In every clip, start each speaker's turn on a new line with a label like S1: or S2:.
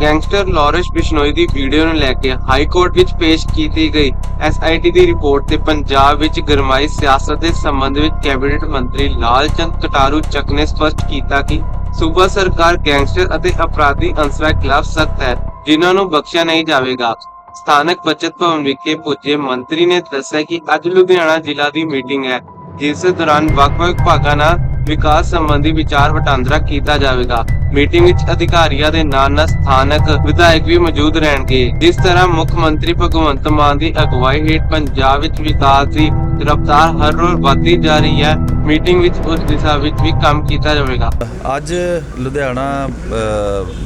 S1: Gangster Lawrence Bishnoi ਦੀ video ਨੂੰ ਲੈ ਕੇ ਹਾਈ ਕੋਰਟ ਵਿੱਚ ਪੇਸ਼ ਕੀਤੀ ਗਈ। ਐਸਆਈਟੀ ਦੀ ਰਿਪੋਰਟ ਤੇ ਪੰਜਾਬ ਵਿੱਚ ਗਰਮਾਈ, ਸਿਆਸਤ ਦੇ ਸੰਬੰਧ ਵਿੱਚ ਕੈਬਨਿਟ ਮੰਤਰੀ ਲਾਲਚੰਦ ਕਟਾਰੂ ਚੱਕ ਨੇ ਸਪਸ਼ਟ ਕੀਤਾ ਕਿ ਸੂਬਾ ਸਰਕਾਰ ਗੈਂਗਸਟਰ ਅਤੇ ਅਪਰਾਧੀ ਅੰਸਰਾਂ ਖਿਲਾਫ ਸਖਤ ਹੈ, ਜਿਨ੍ਹਾਂ ਨੂੰ ਬਖਸ਼ਿਆ ਨਹੀਂ ਜਾਵੇਗਾ। ਸਥਾਨਕ ਬਚਤ ਭਵਨ ਵਿਖੇ ਪੁੱਜੇ ਮੰਤਰੀ ਨੇ ਦੱਸਿਆ ਕਿ ਅੱਜ ਲੁਧਿਆਣਾ ਜ਼ਿਲ੍ਹਾ ਦੀ ਮੀਟਿੰਗ ਹੈ, ਜਿਸ ਦੌਰਾਨ ਵੱਖ-ਵੱਖ ਭਾਗਾਂ ਨਾਲ ਵਿਕਾਸ ਸੰਬੰਧੀ ਵਿਚਾਰ ਵਟਾਂਦਰਾ ਕੀਤਾ ਜਾਵੇਗਾ। ਮੀਟਿੰਗ ਵਿੱਚ ਅਧਿਕਾਰੀਆਂ ਦੇ ਨਾਲ ਨਾਲ ਸਥਾਨਕ ਵਿਧਾਇਕ ਵੀ ਮੌਜੂਦ ਰਹਿਣਗੇ। ਜਿਸ ਤਰ੍ਹਾਂ ਮੁੱਖ ਮੰਤਰੀ ਭਗਵੰਤ ਮਾਨ ਦੀ ਅਗਵਾਈ ਹੇਠ ਪੰਜਾਬ ਵਿੱਚ ਵਿਕਾਸ ਦੀ ਰਫ਼ਤਾਰ ਹਰ ਰੋਜ਼ ਵਧਦੀ ਜਾ ਰਹੀ ਹੈ। ਮੀਟਿੰਗ ਵਿੱਚ ਉਸ ਦਿਸ਼ਾ ਵਿੱਚ ਵੀ ਕੰਮ ਕੀਤਾ ਜਾਵੇਗਾ।
S2: ਅੱਜ ਲੁਧਿਆਣਾ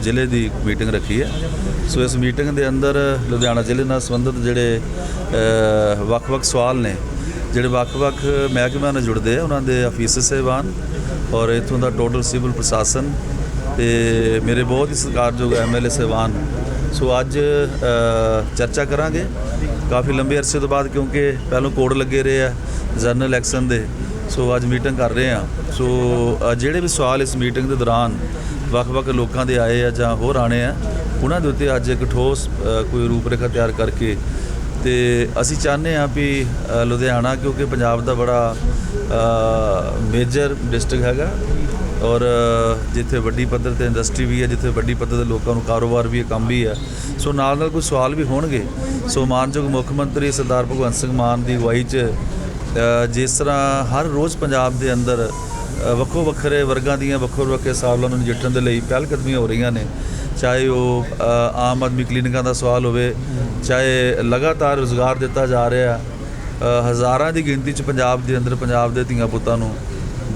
S2: ਜ਼ਿਲ੍ਹੇ ਦੀ ਮੀਟਿੰਗ ਰੱਖੀ ਹੈ। ਸੋ ਇਸ ਮੀਟਿੰਗ ਦੇ ਅੰਦਰ ਲੁਧਿਆਣਾ ਜ਼ਿਲ੍ਹੇ ਨਾਲ ਸੰਬੰਧਿਤ ਜਿਹੜੇ ਵੱਖ-ਵੱਖ ਸਵਾਲ ਨੇ ਜਿਹੜੇ ਵੱਖ-ਵੱਖ ਮਹਿਕਮਿਆਂ ਨਾਲ ਜੁੜਦੇ ਆ, ਉਹਨਾਂ ਦੇ ਅਫੀਸਰ ਸਹਿਬਾਨ ਔਰ ਇਥੋਂ ਦਾ ਟੋਟਲ ਸਿਵਲ ਪ੍ਰਸ਼ਾਸਨ ਤੇ ਮੇਰੇ ਬਹੁਤ ਹੀ ਸਤਿਕਾਰਯੋਗ ਐਮਐਲਏ ਸਹਿਬਾਨ ਸੋ ਅੱਜ ਚਰਚਾ ਕਰਾਂਗੇ। ਕਾਫੀ ਲੰਬੇ ਅਰਸੇ ਤੋਂ ਬਾਅਦ ਕਿਉਂਕਿ ਪਹਿਲਾਂ ਕੋਡ ਲੱਗੇ ਰਹੇ ਆ ਜਨਰਲ ਇਲੈਕਸ਼ਨ ਦੇ, ਸੋ ਅੱਜ ਮੀਟਿੰਗ ਕਰ ਰਹੇ ਆ। ਸੋ ਜਿਹੜੇ ਵੀ ਸਵਾਲ ਇਸ ਮੀਟਿੰਗ ਦੇ ਦੌਰਾਨ ਵੱਖ-ਵੱਖ ਲੋਕਾਂ ਦੇ ਆਏ ਆ ਜਾਂ ਹੋਰ ਆਣੇ ਆ, ਉਹਨਾਂ ਦੇ ਉੱਤੇ ਅੱਜ ਇੱਕ ਠੋਸ ਕੋਈ ਰੂਪਰੇਖਾ ਤਿਆਰ ਕਰਕੇ ਤੇ ਅਸੀਂ ਚਾਹੁੰਦੇ ਆ ਵੀ ਲੁਧਿਆਣਾ ਕਿਉਂਕਿ ਪੰਜਾਬ ਦਾ ਬੜਾ ਮੇਜਰ ਡਿਸਟ੍ਰਿਕਟ ਹੈਗਾ ਔਰ ਜਿੱਥੇ ਵੱਡੀ ਪੱਧਰ ਤੇ ਇੰਡਸਟਰੀ ਵੀ ਹੈ, ਜਿੱਥੇ ਵੱਡੀ ਪੱਧਰ ਤੇ ਲੋਕਾਂ ਨੂੰ ਕਾਰੋਬਾਰ ਵੀ ਹੈ, ਕੰਮ ਵੀ ਹੈ। ਸੋ ਨਾਲ ਨਾਲ ਕੋਈ ਸਵਾਲ ਵੀ ਹੋਣਗੇ। ਸੋ ਮਾਨਯੋਗ ਮੁੱਖ ਮੰਤਰੀ ਸਰਦਾਰ ਭਗਵੰਤ ਸਿੰਘ ਮਾਨ ਦੀ ਅਗਵਾਈ 'ਚ ਜਿਸ ਤਰ੍ਹਾਂ ਹਰ ਰੋਜ਼ ਪੰਜਾਬ ਦੇ ਅੰਦਰ ਵੱਖੋ ਵੱਖਰੇ ਵਰਗਾਂ ਦੀਆਂ ਵੱਖੋ ਵੱਖਰੇ ਸਵਾਲਾਂ ਨੂੰ ਨਜਿੱਠਣ ਦੇ ਲਈ ਪਹਿਲ ਕਦਮੀਆਂ ਹੋ ਰਹੀਆਂ ਨੇ ਚਾਹੇ ਉਹ ਆਮ ਆਦਮੀ ਕਲੀਨਿਕਾਂ ਦਾ ਸਵਾਲ ਹੋਵੇ, ਚਾਹੇ ਲਗਾਤਾਰ ਰੋਜ਼ਗਾਰ ਦਿੱਤਾ ਜਾ ਰਿਹਾ ਹਜ਼ਾਰਾਂ ਦੀ ਗਿਣਤੀ 'ਚ ਪੰਜਾਬ ਦੇ ਅੰਦਰ ਪੰਜਾਬ ਦੇ ਧੀਆਂ ਪੁੱਤਾਂ ਨੂੰ,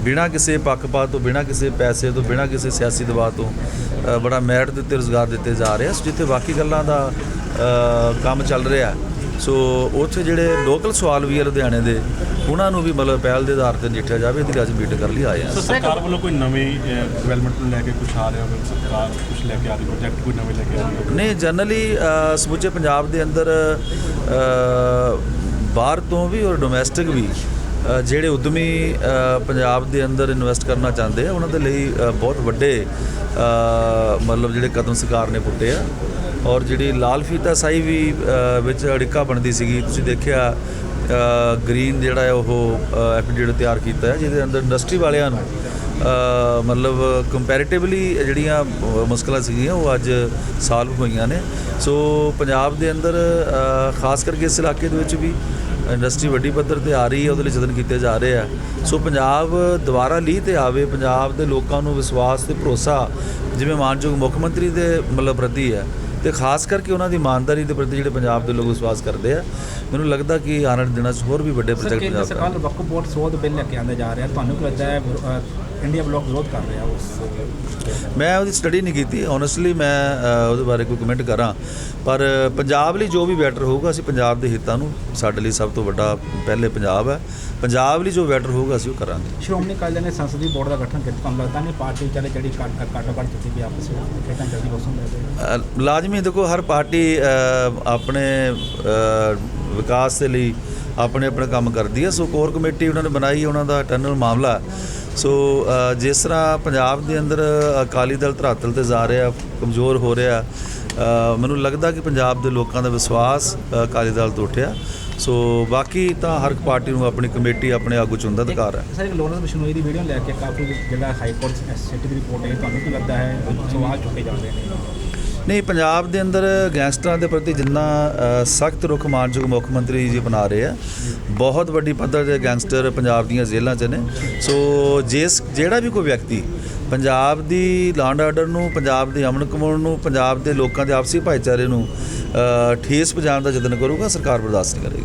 S2: ਬਿਨਾਂ ਕਿਸੇ ਪੱਖਪਾਤ ਤੋਂ, ਬਿਨਾਂ ਕਿਸੇ ਪੈਸੇ ਤੋਂ, ਬਿਨਾਂ ਕਿਸੇ ਸਿਆਸੀ ਦਬਾਅ ਤੋਂ ਬੜਾ ਮੈਰਿਟ ਦੇ ਉੱਤੇ ਰੋਜ਼ਗਾਰ ਦਿੱਤੇ ਜਾ ਰਹੇ ਆ। ਜਿੱਥੇ ਬਾਕੀ ਗੱਲਾਂ ਦਾ ਕੰਮ ਚੱਲ ਰਿਹਾ। ਸੋ ਉੱਥੇ ਜਿਹੜੇ ਲੋਕਲ ਸਵਾਲ ਵੀ ਆ ਲੁਧਿਆਣੇ ਦੇ ਉਹਨਾਂ ਨੂੰ ਵੀ ਮਤਲਬ ਪਹਿਲ ਦੇ ਆਧਾਰ ਤੇ ਨਜਿੱਠਿਆ ਜਾਵੇ ਇਹਦੀ ਅੱਜ ਮੀਟਿੰਗ ਕਰਨ ਲਈ ਆਏ ਆ
S3: ਸਰਕਾਰ ਵੱਲੋਂ ਕੋਈ ਨਵੀਂ ਡਿਵੈਲਪਮੈਂਟ ਨੂੰ ਲੈ ਕੇ ਕੁਝ ਆ ਰਿਹਾ ਹੋਵੇ? ਸਰਕਾਰ ਕੁਝ ਲੈ ਕੇ ਆ ਰਹੀ ਪ੍ਰੋਜੈਕਟ ਕੋਈ ਨਵੇਂ ਲੈ ਕੇ ਆ ਰਹੀ
S2: ਨਹੀਂ ਜਨਰਲੀ ਸਮੁੱਚੇ ਪੰਜਾਬ ਦੇ ਅੰਦਰ ਬਾਹਰ ਤੋਂ ਵੀ ਔਰ ਡੋਮੈਸਟਿਕ ਵੀ ਜਿਹੜੇ ਉਦਮੀ ਪੰਜਾਬ ਦੇ ਅੰਦਰ ਇਨਵੈਸਟ ਕਰਨਾ ਚਾਹੁੰਦੇ ਆ ਉਹਨਾਂ ਦੇ ਲਈ ਬਹੁਤ ਵੱਡੇ ਮਤਲਬ ਜਿਹੜੇ ਕਦਮ ਸਰਕਾਰ ਨੇ ਪੁੱਟੇ ਆ। ਔਰ ਜਿਹੜੀ ਲਾਲ ਫੀਤਾ ਸਾਈ ਵੀ ਵਿੱਚ ਅੜਿੱਕਾ ਬਣਦੀ ਸੀਗੀ ਤੁਸੀਂ ਦੇਖਿਆ ਗ੍ਰੀਨ ਜਿਹੜਾ ਹੈ ਉਹ ਐਫੀਡੇਵਿਟ ਤਿਆਰ ਕੀਤਾ ਹੈ ਜਿਹਦੇ ਅੰਦਰ ਇੰਡਸਟਰੀ ਵਾਲਿਆਂ ਨੂੰ ਮਤਲਬ ਕੰਪੈਰੀਟਿਵਲੀ ਜਿਹੜੀਆਂ ਅ, ਮੁਸ਼ਕਲਾਂ ਸੀਗੀਆਂ ਉਹ ਅੱਜ ਸਾਲਵ ਹੋਈਆਂ ਨੇ। ਸੋ ਪੰਜਾਬ ਦੇ ਅੰਦਰ ਖਾਸ ਕਰਕੇ ਇਸ ਇਲਾਕੇ ਦੇ ਵਿੱਚ ਵੀ ਇੰਡਸਟਰੀ ਵੱਡੀ ਪੱਧਰ ਤੇ ਆ ਰਹੀ ਹੈ, ਉਹਦੇ ਲਈ ਯਤਨ ਕੀਤੇ ਜਾ ਰਹੇ ਆ। ਸੋ ਪੰਜਾਬ ਦੁਬਾਰਾ ਲੀਹ ਤੇ ਆਵੇ, ਪੰਜਾਬ ਦੇ ਲੋਕਾਂ ਨੂੰ ਵਿਸ਼ਵਾਸ ਤੇ ਭਰੋਸਾ, ਜਿਵੇਂ ਮਾਨਯੋਗ ਮੁੱਖ ਮੰਤਰੀ ਦੇ ਮਤਲਬ ਪ੍ਰਤੀ ਹੈ ਤੇ ਖਾਸ ਕਰਕੇ ਉਹਨਾਂ ਦੀ ਇਮਾਨਦਾਰੀ ਦੇ ਪ੍ਰਤੀ ਜਿਹੜੇ ਪੰਜਾਬ ਦੇ ਲੋਕ ਵਿਸ਼ਵਾਸ ਕਰਦੇ ਆ ਮੈਨੂੰ ਲੱਗਦਾ ਕਿ ਆਉਣ ਵਾਲੇ ਦਿਨਾਂ 'ਚ ਹੋਰ ਵੀ ਵੱਡੇ
S4: ਸਰ
S2: ਪ੍ਰੋਜੈਕਟ ਪੰਜਾਬ
S4: ਸਰਕਾਰ
S2: ਕਰਾਂਗੇ।
S4: ਵਕਫ ਬੋਰਡ ਸੋਧ ਬਿੱਲ ਲੈ ਕੇ ਆਂਦਾ ਜਾ ਰਿਹਾ ਤੁਹਾਨੂੰ ਕੀ ਲੱਗਦਾ ਹੈ ਇੰਡੀਆ ਬਲੌਕ ਵਿਰੋਧ ਕਰ ਰਿਹਾ ਉਸ
S2: ਮੈਂ ਉਹਦੀ ਸਟੱਡੀ ਨਹੀਂ ਕੀਤੀ। ਓਨੈਸਟਲੀ ਮੈਂ ਉਹਦੇ ਬਾਰੇ ਕੋਈ ਕਮੈਂਟ ਕਰਾਂ। ਪਰ ਪੰਜਾਬ ਲਈ ਜੋ ਵੀ ਬੈਟਰ ਹੋਊਗਾ ਅਸੀਂ ਪੰਜਾਬ ਦੇ ਹਿੱਤਾਂ ਨੂੰ ਸਾਡੇ ਲਈ ਸਭ ਤੋਂ ਵੱਡਾ ਪਹਿਲੇ ਪੰਜਾਬ ਹੈ। ਪੰਜਾਬ ਲਈ ਜੋ ਬੈਟਰ ਹੋਊਗਾ ਅਸੀਂ ਉਹ ਕਰਾਂਗੇ।
S4: ਸ਼੍ਰੋਮਣੀ ਅਕਾਲੀ ਦਲ ਨੇ ਸੰਸਦੀ ਬੋਰਡ ਦਾ ਗਠਨ ਕੀਤਾ। ਤੁਹਾਨੂੰ ਲੱਗਦਾ ਨਹੀਂ ਪਾਰਟੀ ਵਿਚਾਲੇ ਜਿਹੜੀ ਕੱਟ ਕਾਟੋ ਕੱਟ ਕੀਤੀ ਵੀ ਆਪਸ ਵਿੱਚ? ਖੇਡਾਂ ਜਲਦੀ ਬਸੋਂ
S2: ਲਾਜ਼ਮੀ ਦੇਖੋ ਹਰ ਪਾਰਟੀ ਆਪਣੇ ਵਿਕਾਸ ਦੇ ਲਈ ਆਪਣੇ ਆਪਣੇ ਕੰਮ ਕਰਦੀ ਹੈ। ਸੋ ਕੋਰ ਕਮੇਟੀ ਉਹਨਾਂ ਨੇ ਬਣਾਈ ਉਹਨਾਂ ਦਾ ਇੰਟਰਨਲ ਮਾਮਲਾ। ਸੋ ਜਿਸ ਤਰ੍ਹਾਂ ਪੰਜਾਬ ਦੇ ਅੰਦਰ ਅਕਾਲੀ ਦਲ ਧਰਾਤਲ ਤੇ ਜਾ ਰਿਹਾ ਕਮਜ਼ੋਰ ਹੋ ਰਿਹਾ ਮੈਨੂੰ ਲੱਗਦਾ ਕਿ ਪੰਜਾਬ ਦੇ ਲੋਕਾਂ ਦਾ ਵਿਸ਼ਵਾਸ ਅਕਾਲੀ ਦਲ ਤੋਂ ਉੱਠਿਆ। ਸੋ ਬਾਕੀ ਤਾਂ ਹਰ ਪਾਰਟੀ ਨੂੰ ਆਪਣੀ ਕਮੇਟੀ ਆਪਣੇ ਆਗੂ ਚੁਣਨ ਦਾ ਅਧਿਕਾਰ ਹੈ।
S4: ਸਰ ਇੱਕ ਲੋਰੈਂਸ ਬਿਸ਼ਨੋਈ ਦੀ ਵੀਡੀਓ ਲੈ ਕੇ ਕਾਫੀ ਜਿਹੜਾ ਹਾਈ ਕੋਰਟ ਐਸਸੀਟੀ ਦੀ ਰਿਪੋਰਟ ਹੈ ਤੁਹਾਨੂੰ ਕੀ ਲੱਗਦਾ ਹੈ ਸਵਾਲ ਚੁੱਕੇ ਜਾ ਰਹੇ ਨੇ?
S2: ਨਹੀਂ ਪੰਜਾਬ ਦੇ ਅੰਦਰ ਗੈਂਗਸਟਰਾਂ ਦੇ ਪ੍ਰਤੀ ਜਿੰਨਾ ਸਖਤ ਰੁਖ ਮਾਨਯੋਗ ਮੁੱਖ ਮੰਤਰੀ ਜੀ ਬਣਾ ਰਹੇ ਆ ਬਹੁਤ ਵੱਡੀ ਪੱਧਰ ਦੇ ਗੈਂਗਸਟਰ ਪੰਜਾਬ ਦੀਆਂ ਜੇਲ੍ਹਾਂ 'ਚ ਨੇ। ਸੋ ਜਿਸ ਜਿਹੜਾ ਵੀ ਕੋਈ ਵਿਅਕਤੀ ਪੰਜਾਬ ਦੀ ਲਾਂਡ ਆਰਡਰ ਨੂੰ, ਪੰਜਾਬ ਦੇ ਅਮਨ ਕਮਾਉਣ ਨੂੰ, ਪੰਜਾਬ ਦੇ ਲੋਕਾਂ ਦੇ ਆਪਸੀ ਭਾਈਚਾਰੇ ਨੂੰ ਠੇਸ ਪਹੁੰਚਾਉਣ ਦਾ ਯਤਨ ਕਰੂਗਾ ਸਰਕਾਰ ਬਰਦਾਸ਼ਤ ਨਹੀਂ ਕਰੇਗੀ।